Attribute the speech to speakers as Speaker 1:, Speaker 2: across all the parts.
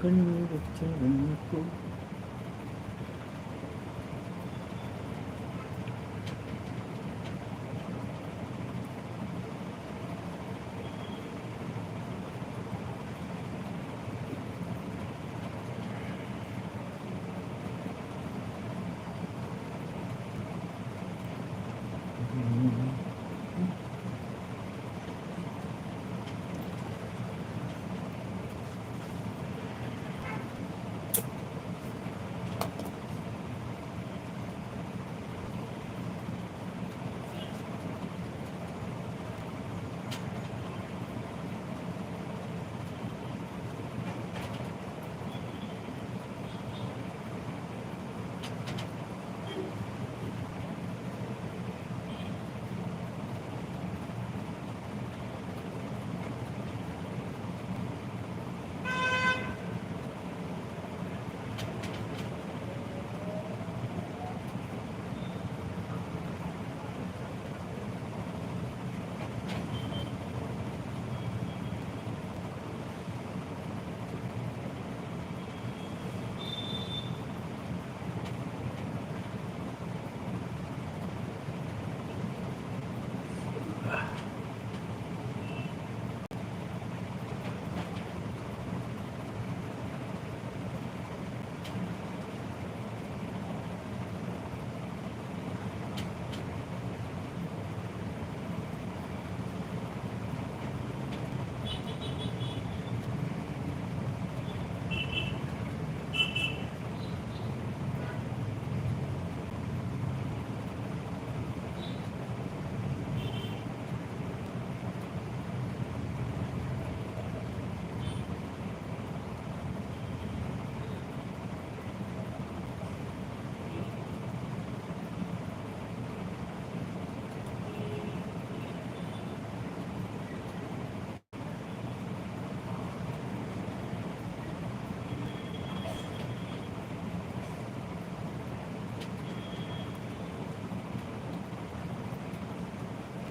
Speaker 1: கண்ணீர்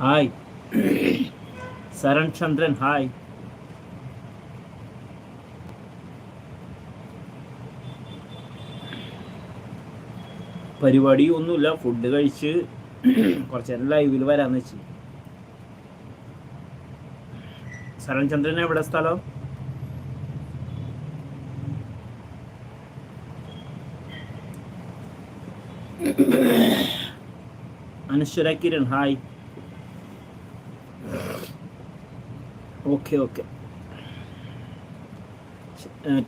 Speaker 1: ഹായ്. ശരൺ ചന്ദ്രൻ ഹായ്. പരിപാടി ഒന്നുമില്ല. ഫുഡ് കഴിച്ച് കുറച്ച് നേരം ലൈവിൽ വരാന്ന് വെച്ച്. ശരൺ ചന്ദ്രൻ എവിടെ സ്ഥലം? Anashwara Kiran hi. Okay okay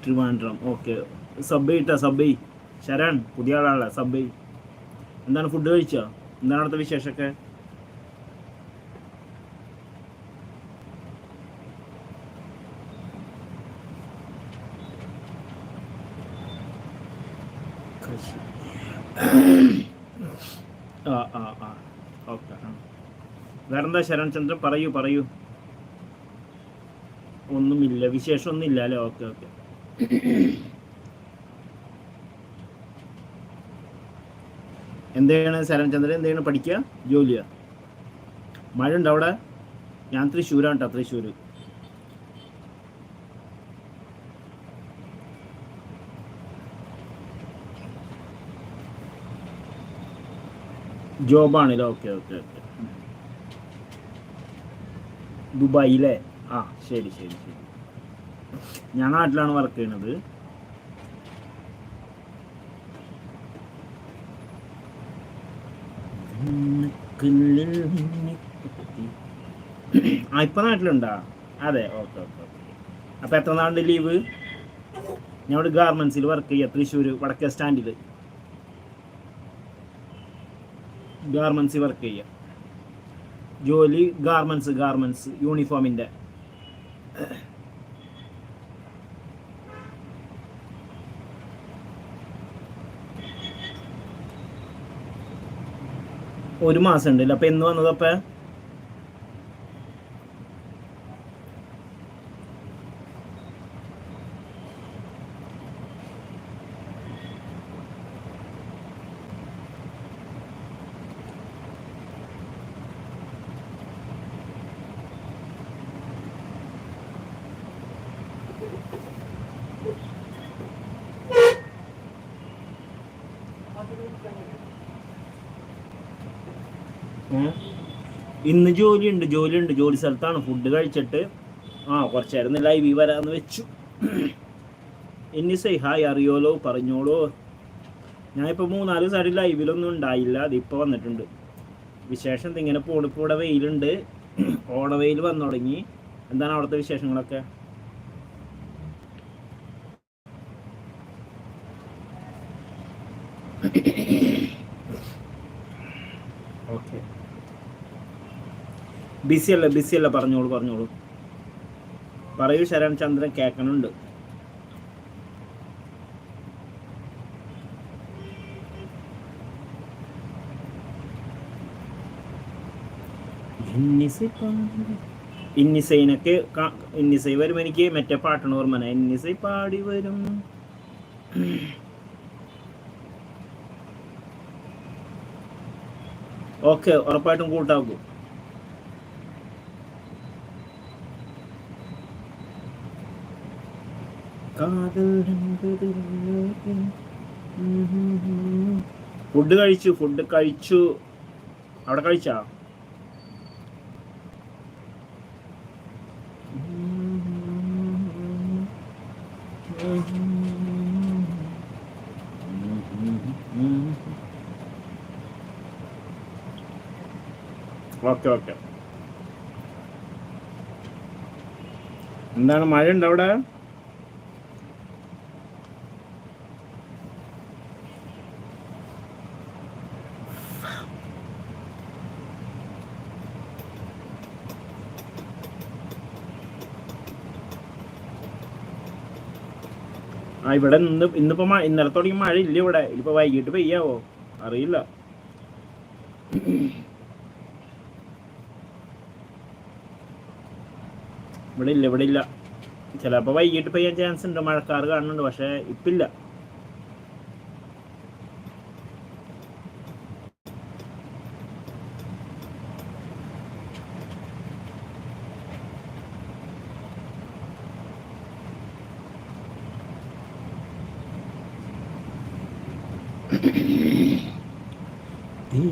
Speaker 1: Trivandrum okay സബ്ബൈ ഇട്ടാ സബ്ബൈ ശരൺ പുതിയ ആളാണല്ല സബ്ബൈ എന്താണ് ഫുഡ് കഴിച്ചോ? എന്താണ് അടുത്ത വിശേഷമൊക്കെ. ആ ആ ആ. ഓക്കെ വേറെന്താ ശരൺ ചന്ദ്രൻ പറയൂ പറയൂ. ഒന്നുമില്ല. വിശേഷമൊന്നുമില്ല അല്ലേ? Okay okay. എന്താണ് ശരൺചന്ദ്രൻ? എന്താണ് പഠിക്കുക? ജോലിയാ? മഴ ഉണ്ടോ അവിടെ? ഞാൻ തൃശ്ശൂരാണ് കേട്ടോ തൃശ്ശൂർ ജോബാണല്ലോ ഓക്കെ ഓക്കെ ഓക്കെ. ദുബായിലെ ആ ശരി ശരി ശരി. ഞാൻ നാട്ടിലാണ് വർക്ക് ചെയ്യുന്നത് ആ ഇപ്പൊ നാട്ടിലുണ്ടാ? അതെ ഓക്കെ ഓക്കെ ഓക്കെ. അപ്പൊ എത്ര നാളുണ്ട് ലീവ് ഞാൻ ഇവിടെ ഗാർമെന്റ്സിൽ വർക്ക് ചെയ്യാം തൃശ്ശൂർ വടക്കേ സ്റ്റാൻഡിൽ ഗാർമെന്റ്സിൽ വർക്ക് ചെയ്യാം. ജോലി ഗാർമെന്റ്സ് ഗാർമെന്റ്സ് യൂണിഫോമിന്റെ ഒരു മാസം ഉണ്ട് അപ്പൊ എന്ന് വന്നത് അപ്പം Thank you. ഇന്ന് ജോലിയുണ്ട് ജോലിയുണ്ട്. ജോലി സ്ഥലത്താണ്. ഫുഡ് കഴിച്ചിട്ട് ആ കുറച്ച് നേരം ലൈവ് വരാന്ന് വെച്ചു. എന്നി സൈ ഹായ് അറിയോലോ പറഞ്ഞോളൂ. ഞാനിപ്പോൾ മൂന്നാൽ ദിവസമായിട്ട് ലൈവിലൊന്നും ഉണ്ടായില്ല. അതിപ്പോൾ വന്നിട്ടുണ്ട്. വിശേഷം ഇങ്ങനെ പോണിപ്പോൾ വെയിലുണ്ട്. ഓണവെയിൽ വന്നു തുടങ്ങി. എന്താണ് അവിടുത്തെ വിശേഷങ്ങളൊക്കെ ഓക്കെ ബിസി അല്ല ബിസി അല്ല പറഞ്ഞോളൂ പറഞ്ഞോളൂ. പറയൂ ശരൺ ചന്ദ്രൻ കേൾക്കണുണ്ട് ഇന്നിസൈനൊക്കെ ഇന്നിസൈ വരും എനിക്ക് മറ്റേ പാട്ടാണ് ഓർമ്മന ഇന്നിസൈ പാടി വരും. ഓക്കെ ഉറപ്പായിട്ടും കൂട്ടാക്കും. ഫുഡ് കഴിച്ചു ഫുഡ് കഴിച്ചു. അവിടെ കഴിച്ചാ? Okay okay. എന്താണ് മഴ ഉണ്ടോ അവിടെ ആ ഇവിടെ ഇന്ന് ഇന്നിപ്പോ മഴ ഇന്നലെ തുടങ്ങി മഴ ഇല്ല ഇവിടെ. ഇനിയിപ്പോ വൈകിട്ട് പെയ്യാവോ? അറിയില്ല. ഇവിടെ ഇല്ല ഇവിടെ ഇല്ല. ചിലപ്പോ വൈകിട്ട് പെയ്യാൻ ചാൻസ് ഉണ്ട്. മഴക്കാർ കാണുന്നുണ്ട് പക്ഷെ ഇപ്പില്ല.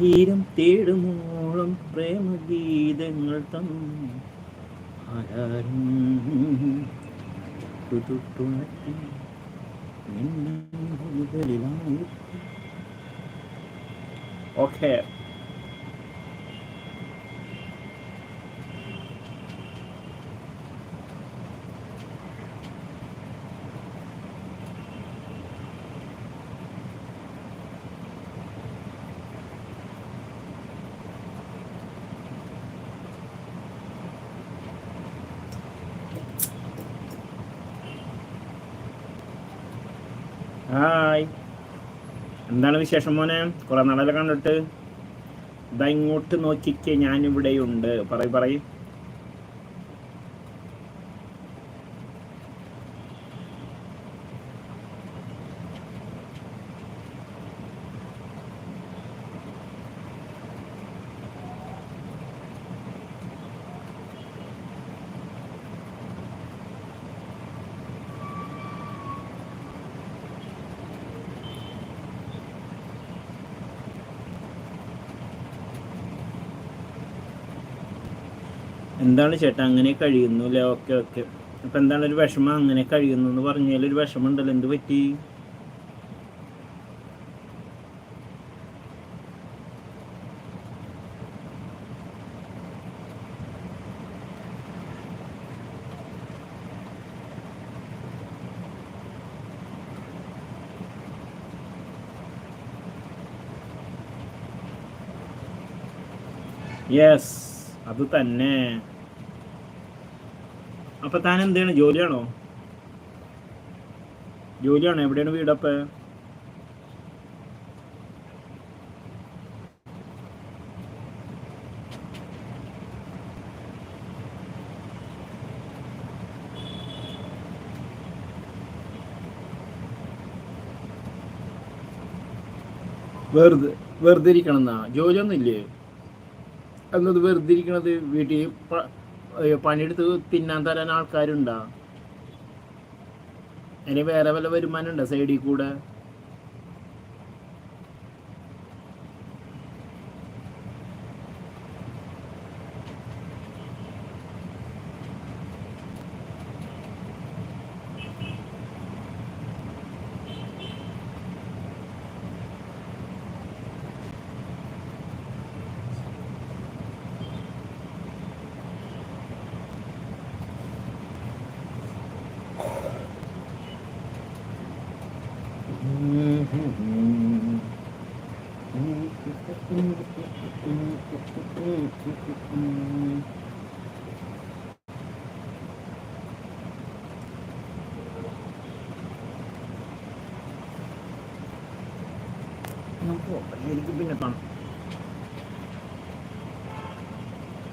Speaker 1: തീരം തേടുമോളം പ്രേമഗീതങ്ങൾ തന്നു. ആരാരും ഓക്കെ ഹായ് എന്താണ് വിശേഷം മോനെ? കുറെ നാളെ കണ്ടിട്ട്? ഇതാ ഇങ്ങോട്ട് നോക്കിക്കേ ഞാനിവിടെയുണ്ട്. പറയ് പറയ്. എന്താണ് ചേട്ടാ അങ്ങനെ കഴിയുന്നു അല്ലേ ഓക്കെ ഓക്കെ. അപ്പം എന്താണ് ഒരു വിഷമം? അങ്ങനെ കഴിയുന്നു എന്ന് പറഞ്ഞാൽ ഒരു വിഷമം ഉണ്ടല്ലോ എന്ത് പറ്റി? യെസ് അത് തന്നെ. അപ്പൊ താൻ എന്താണ്? ജോലിയാണോ? ജോലിയാണോ? എവിടെയാണ് വീടപ്പ വെറുതെ വെറുതെ ഇരിക്കണം എന്നാ ജോലിയൊന്നും ഇല്ലേ? എന്നത് വെറുതെ ഇരിക്കണത് വീട്ടിൽ പണിയെടുത്ത് തിന്നാൻ തരാൻ ആൾക്കാരുണ്ടാ? അതിന് വേറെ വല്ല വരുമാനം ഉണ്ടോ സൈഡിൽ കൂടെ? Ano po, pag-iligibin na pang